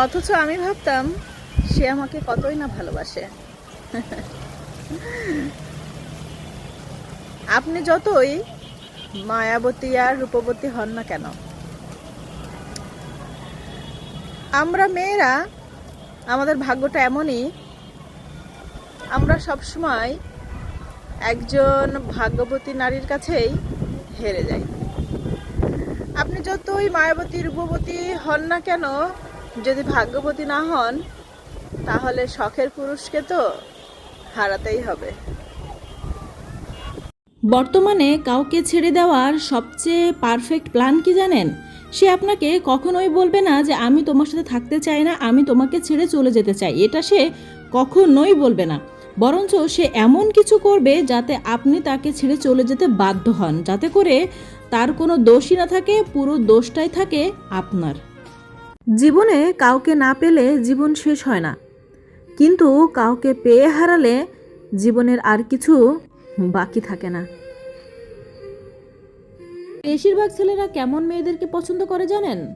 অথচ আমি ভাবতাম, সে আমাকে কতই না ভালোবাসে। আপনি যতই মায়াবতী আর রূপবতী হন না কেন, আমরা মেয়েরা, আমাদের ভাগ্যটা এমনই, আমরা সবসময় একজন ভাগ্যবতী নারীর কাছেই হেরে যাই। আপনি যতই মায়াবতী, রূপবতী হন না কেন যদি ভাগ্যবতী না হন, তাহলে শখের পুরুষকে তো হারাতেই হবে। বর্তমানে কাউকে ছেড়ে দেওয়ার সবচেয়ে পারফেক্ট প্ল্যান কি জানেন? সে আপনাকে কখনোই বলবে না যে, আমি তোমার সাথে থাকতে চাই না, আমি তোমাকে ছেড়ে চলে যেতে চাই। এটা সে কখনোই বলবে না। বরঞ্চ সে এমন কিছু করবে যাতে আপনি তাকে ছেড়ে চলে যেতে বাধ্য হন। যাতে করে তার কোনো দোষই না থাকে, পুরো দোষটাই থাকে আপনার। জীবনে কাউকে না পেলে জীবন শেষ হয় না। কিন্তু কাউকে পেয়ে হারালে জীবনের আর কিছু বাকি থাকে না। বেশিরভাগ ছেলেরা কেমন মেয়েদেরকে পছন্দ করে জানেন?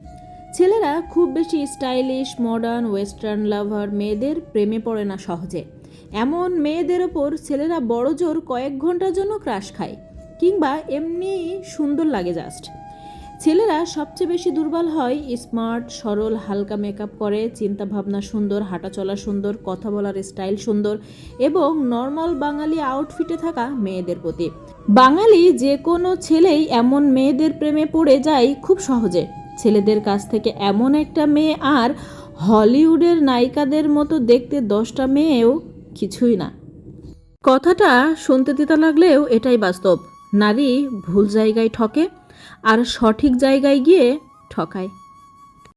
ছেলেরা খুব বেশি স্টাইলিশ, মডার্ন, ওয়েস্টার্ন লাভার মেয়েদের প্রেমে পড়ে না সহজে। এমন মেয়েদের ওপর ছেলেরা বড় জোর কয়েক ঘণ্টার জন্য ক্রাশ খায়, কিংবা এমনি সুন্দর লাগে জাস্ট ছেলেরা সবচেয়ে বেশি দুর্বল হয় স্মার্ট, সরল, হালকা মেকআপ করে চিন্তা ভাবনা সুন্দর হাঁটা চলা সুন্দর, কথা বলার স্টাইল সুন্দর এবং নর্মাল বাঙালি আউটফিটে থাকা মেয়েদের প্রতি। বাঙালি যে কোনো ছেলেই এমন মেয়েদের প্রেমে পড়ে যায় খুব সহজে। ছেলেদের কাছ থেকে এমন একটা মেয়ে আর হলিউডের নায়িকাদের মতো দেখতে দশটা মেয়েও কিছুই না। কথাটা শুনতে তিতা লাগলেও এটাই বাস্তব। নারী ভুল জায়গায় ঠকে আর সঠিক জায়গায় গিয়ে ঠকায়।